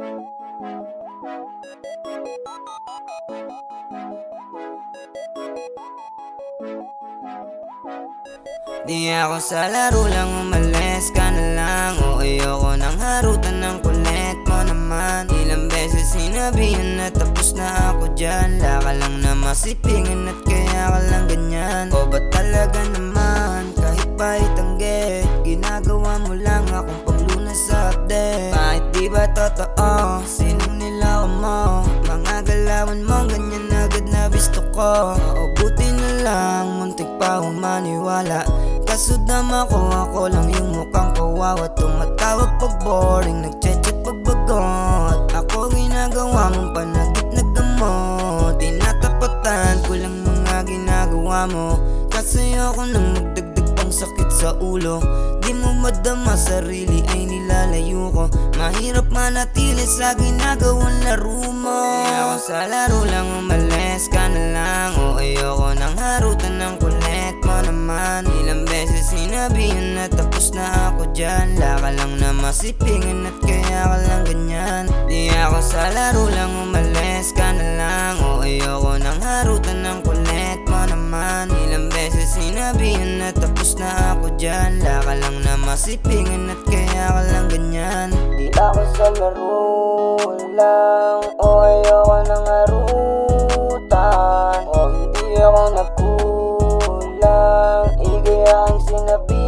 Di ako sa laro lang umalis ka na lang. O ayoko nang harutan ng kulit mo naman. Ilang beses sinabihan na tapos na ako dyan. Laka lang na masipingan at kaya ka lang ganyan. O ba talaga naman? Kahit pa itanggi Ginagawa mo lang akong totoo? Sinong nilako mo? Mga galawan mo ganyan agad na bisto ko. Oo buti na lang muntik pa humaniwala. Kaso dama ko ako lang yung mukhang kawawa. Tumatawag pag boring, nagchat-chat pag bagot. Ako ginagawa mong panagip na gamot. Tinatapatan ko lang mga ginagawa mo. Kasi ako nang magdagdag pang sakit sa ulo. Di mo madama sarili ay nilalayo ko. Mahirap manatili sa ginagawang laro mo. Ako sa laro lang umalis ka na lang. O ayoko nang harutan ng kulit mo naman. Ilang beses sinabihan na tapos na ako dyan. Laka lang na masipingan at kaya ka lang ganyan. Di ako sa laro lang umalis ka na lang. O ayoko nang harutan ng kulit mo naman. Ilang beses sinabihan tapos na ako dyan Laka lang na masipingan at kaya ka lang ganyan. Di ako sa laro lang O ayoko nang harutan. O hindi ako nagkulang Igaya ang sinabi